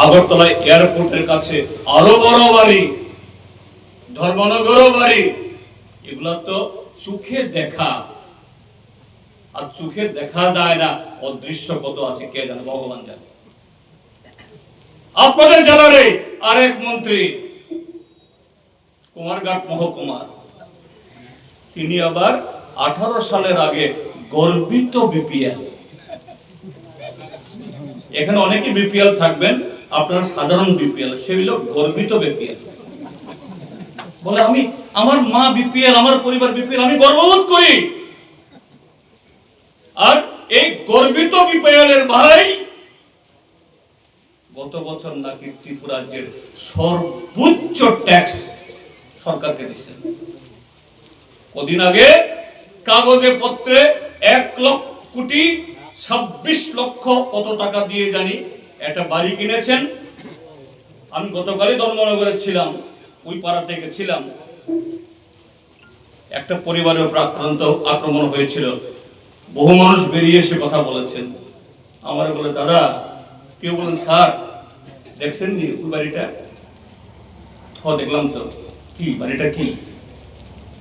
আগরতলা এয়ারপোর্টের কাছে আরও বড় বাড়ি, ধর্মনগরও বাড়ি, এগুলা তো চোখে দেখা। আর চোখে দেখা যায় না, অদৃশ্য কত আছে কে জানে, ভগবান জানে। আপনাদের জেলারে আরেক মন্ত্রী, কুমারঘাট মহকুমার। তিনি আবার আঠারো সালের আগে গর্বিত বিপিএল এখানে অনেকে বিপিএল থাকবেন আপনার সাধারণ বিপিএল সেগুলো গর্বিত বিপিএল। বলে আমি, আমার মা বিপিএল, আমার পরিবার বিপিএল, আমি গর্ববোধ করি। আর এই গর্বিত বিপিএল এর ভাই গত বছর নাকি ত্রিপুরা রাজ্যের সর্বোচ্চ ট্যাক্স সরকারকে দিচ্ছেন কদিন আগে কাগজে পত্রে এক লক্ষ কোটি ছাব্বিশ লক্ষ কত টাকা দিয়ে জানি একটা বাড়ি কিনেছেন। আমি গতকালই ধর্মনগরে ছিলাম, ওই পাড়া থেকে ছিলাম একটা পরিবারের উপর আক্রান্ত আক্রমণ হয়েছিল। বহু মানুষ বেরিয়ে এসে কথা বলেছেন। আমার বলে, দাদা, কেউ বলেন, স্যার, দেখছেন নি ওই বাড়িটা? হ, দেখলাম তো। কি, বাড়িটা কি?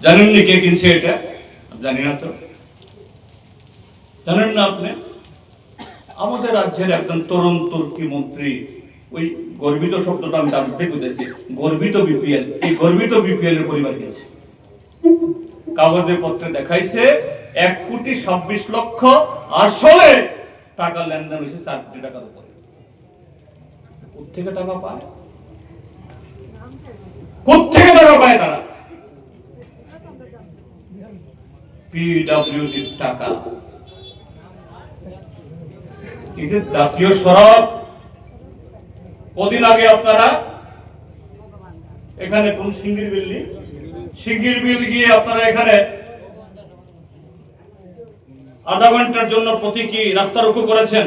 জানেন নি কে কিনছে এটা? জানি না তো। জানেন না আপনি? আমাদের রাজ্যের একজন তরুণ তুর্কি মন্ত্রী, ওই গর্বিত শব্দটা আমি থেকে বুঝেছি গর্বিত বিপিএল, এই গর্বিত বিপিএল এর পরিবার গেছে। কাগজে পত্রে দেখাইছে, এক কোটি ছাব্বিশ লক্ষ আসলে টাকা লেনদেন হয়েছে চার কোটি টাকার উপরে। কোথেকে টাকা পায়? কোথেকে টাকা পায় তারা? পিডব্লিউডির টাকা। জাতীয় সড়ক, কদিন আগে আপনারা এখানে কোন সিঙ্গির বিল্ডিং সিঙ্গির বিল গিয়ে আপনারা এখানে আধা ঘণ্টার জন্য প্রতীকী রাস্তা রুখু করেছেন।